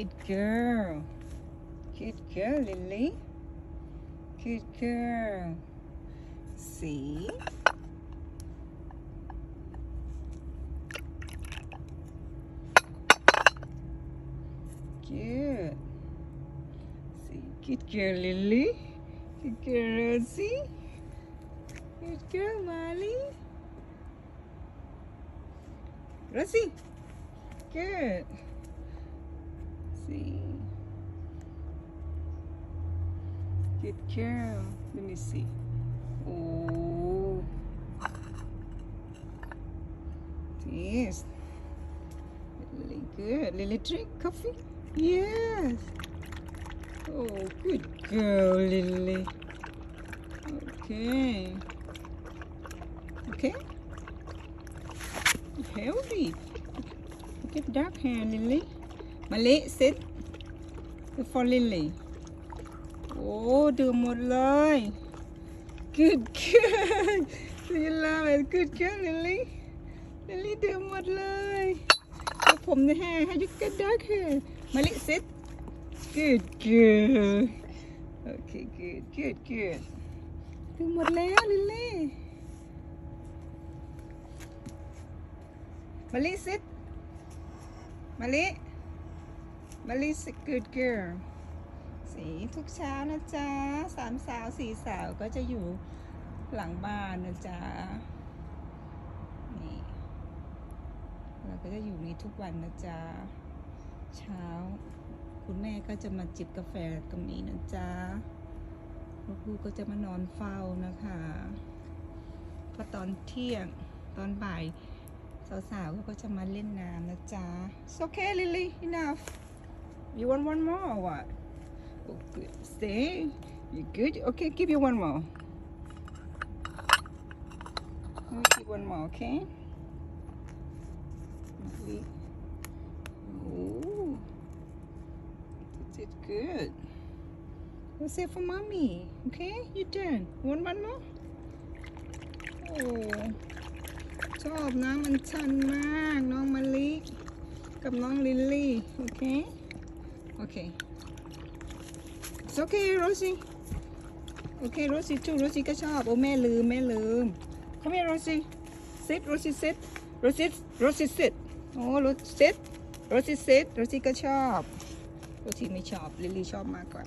Good girl. Good girl, Lily. Good girl. See? Good. See, good girl, Lily. Good girl, Rosie. Good girl, Molly. Rosie. Good. See. Good girl. Let me see. Oh. Yes. Really good. Lily drink coffee? Yes. Oh, good girl, Lily. Okay. Okay. Healthy. Look at dark hair, Lily. Mali, sit. For Lily. โอ้ดื่มหมดเลย Good girl You love it Good girl Lily Lily ดื่มหมดเลยแล้วผมในแห้งให้ยุกกระดักเฮมาลิ sit Good girl Okay good good good ดื่มหมดแล้ว Lily มาลิ sit มาลิมาลิ sit good girl สีทุกเช้านะจ๊ะสามสาวสี่สาวก็จะอยู่หลังบ้านนะจ๊ะนี่เราก็จะอยู่นี่ทุกวันนะจ๊ะเช้า คุณแม่ก็จะมาจิบกาแฟตรงนี้นะจ๊ะลูกๆก็จะมานอนเฝ้านะคะพอตอนเที่ยงตอนบ่ายสาวๆก็จะมาเล่นน้ำนะจ๊ะ It's okay Lily enough you want one more or what Oh, good. Stay. You good? Okay, give you one more. Let me give one more, okay? Lovely. Oh, you did good. Let's say for mommy. Okay, you done. Want one more? Oh, ชอบนะมันชันมากน้องมะลิกับน้องลิลลี่ โอเค โอเค It's okay Rosie โอเค Rosie too Rosie ก็ชอบ โอ้แม่ลืม แม่ลืม Come here Rosie sit Rosie sit Rosie Rosie sit โอ้ Rosie sit Rosie sit Rosie ก็ชอบ Rosie ไม่ชอบ ลิลลี่ชอบมากกว่า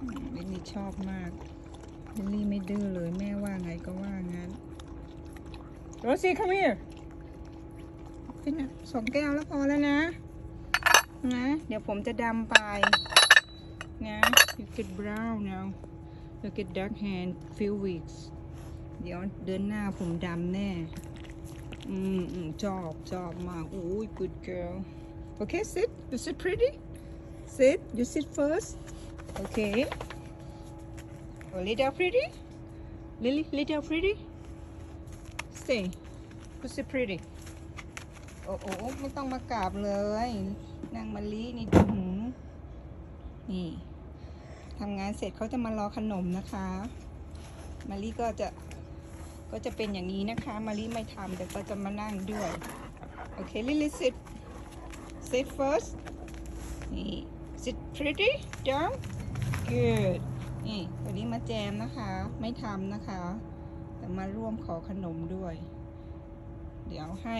อืมลิลลี่ชอบมาก ลิลลี่ไม่ดื้อเลย แม่ว่าไงก็ว่างั้น Rosie come here พี่นสองแก้วแล้วพอแล้วนะ นะ เดี๋ยวผมจะดำไป นะ you get brown now you get dark hair few weeks เดี๋ยวเดือนหน้าผมดำแน่ อืมอืมชอบชอบมากโอ้ย good girl okay sit you sit pretty sit you sit first okay oh, lay down pretty Lily lay down pretty stay you sit pretty โอ้โอ้ไม่ต้องมากราบเลย นางมะลินี่ดูหืมนี่ทำงานเสร็จเขาจะมารอขนมนะคะมะลิก็จะก็จะเป็นอย่างนี้นะคะมะลิไม่ทำแต่ก็จะมานั่งด้วยโอเค Lily sit sit first นี่ sit pretty down good นี่วันนี้มาแจมนะคะ ไม่ทำนะคะ แต่มาร่วมขอขนมด้วย เดี๋ยวให้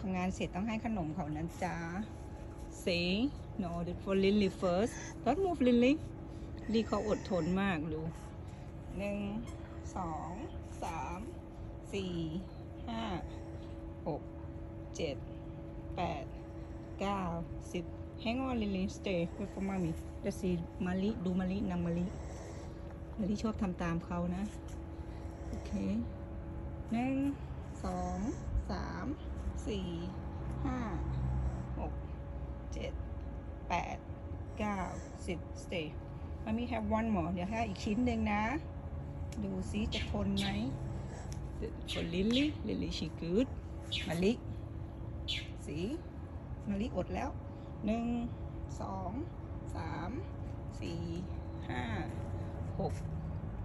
ทำงานเสร็จต้องให้ขนมเขานะจ๊ะ say no that for Lily first don't move Lily ลีเขาอดทนมากดูหนึ่งสองสามสี่ห้าหกเจ็ดแปดเก้าสิบ hang on Lily stay wait for mommy จะสีมาลิดูมาลินางมาลิมาลิชอบทำตามเขานะ โอเคหนึ่งสอง สามสี่ห้าหกเจ็ดแปดเก้าสิบ stay มันมี have one more เดี๋ยวให้อีกชิ้นหนึ่งนะ ดูซิจะทนไหม for Lily Lily she good มะลิสีมะลิอดแล้วหนึ่งสองสามสี่ห้าหก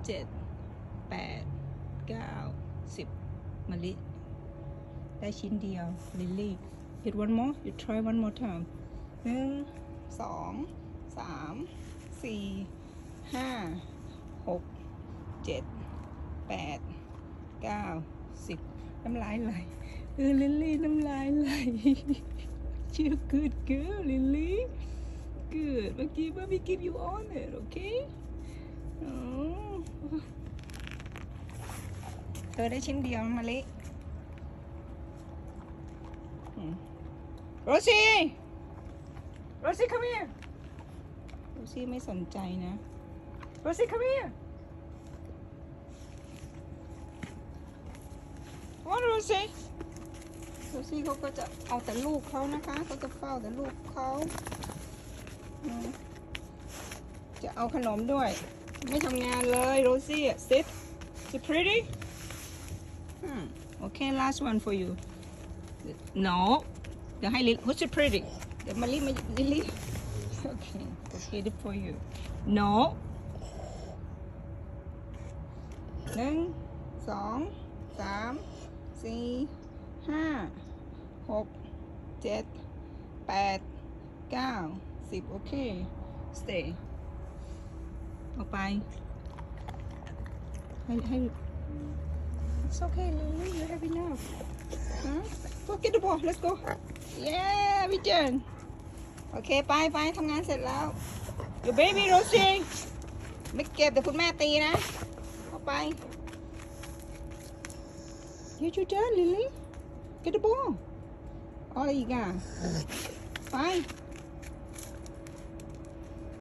เจ็ดแปดเก้าสิบมะลิ ได้ชิ้นเดียวลิลลี่ hit one more you try one more time หนึ่งสองสามสี่ห้าหกเจ็ดแปดเก้าสิบน้ำลายไหลเออลิลลี่น้ำลายไหล you good girl Lily good เมื่อกี้ว่า we give you honor okay อ๋อเธอได้ชิ้นเดียวมาเลิ โรซี่โรซี่ come here โรซี่ไม่สนใจนะโรซี่ come here what โรซี่โรซี่เขาก็จะเอาแต่ลูกเขานะคะเขาจะเฝ้าแต่ลูกเขาอืมจะเอาขนมด้วย ไม่ทำงานเลยโรซี่ sit is it pretty hmm. okay last one for you no เดี๋ยวให้ลิล who's it pretty เดี๋ยวมาลิมาลิลิ okay okay it for you no หนึ่งสองสามสี่ห้าหกเจ็ดแปดเก้าสิบโอเค stay เอาไป ให้ให้ It's okay Lily you have enough huh? Go get the ball let's go yeah we done โอเค ไปไปทำงานเสร็จแล้ว Your baby Rosie ไม่เก็บแต่คุณแม่ตีนะ เอาไป You you done Lily Get the ball เอาอะไรอีกอ่ะ ไป